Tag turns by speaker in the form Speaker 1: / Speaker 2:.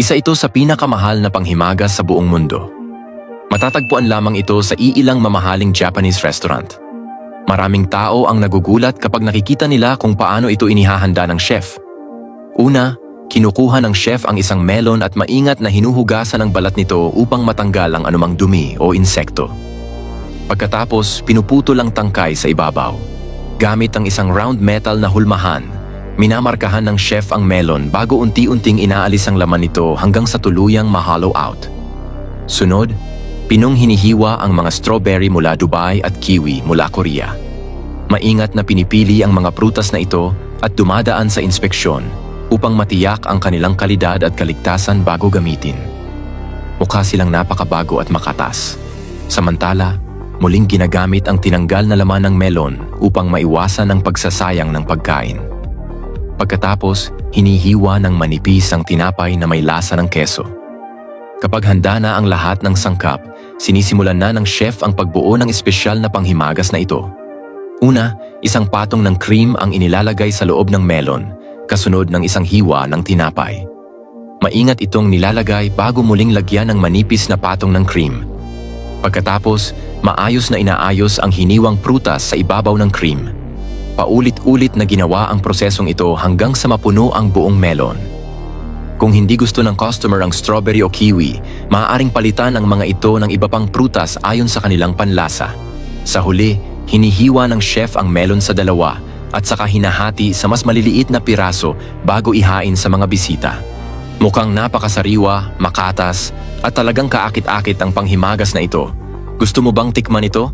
Speaker 1: Isa ito sa pinakamahal na panghimagas sa buong mundo. Matatagpuan lamang ito sa iilang mamahaling Japanese restaurant. Maraming tao ang nagugulat kapag nakikita nila kung paano ito inihahanda ng chef. Una, kinukuha ng chef ang isang melon at maingat na hinuhugasan ang balat nito upang matanggal ang anumang dumi o insekto. Pagkatapos, pinuputo lang tangkay sa ibabaw. Gamit ang isang round metal na hulmahan, minamarkahan ng chef ang melon bago unti-unting inaalis ang laman nito hanggang sa tuluyang ma-hollow out. Sunod, pinong hinihiwa ang mga strawberry mula Dubai at kiwi mula Korea. Maingat na pinipili ang mga prutas na ito at dumadaan sa inspeksyon upang matiyak ang kanilang kalidad at kaligtasan bago gamitin. Mukha silang napakabago at makatas. Samantala, muling ginagamit ang tinanggal na laman ng melon upang maiwasan ang pagsasayang ng pagkain. Pagkatapos, hinihiwa ng manipis ang tinapay na may lasa ng keso. Kapag handa na ang lahat ng sangkap, sinisimulan na ng chef ang pagbuo ng espesyal na panghimagas na ito. Una, isang patong ng cream ang inilalagay sa loob ng melon, kasunod ng isang hiwa ng tinapay. Maingat itong nilalagay bago muling lagyan ng manipis na patong ng cream. Pagkatapos, maayos na inaayos ang hiniwang prutas sa ibabaw ng cream. Paulit-ulit na ginawa ang prosesong ito hanggang sa mapuno ang buong melon. Kung hindi gusto ng customer ang strawberry o kiwi, maaaring palitan ang mga ito ng iba pang prutas ayon sa kanilang panlasa. Sa huli, hinihiwa ng chef ang melon sa dalawa at saka hinahati sa mas maliliit na piraso bago ihain sa mga bisita. Mukhang napakasariwa, makatas, at talagang kaakit-akit ang panghimagas na ito. Gusto mo bang tikman ito?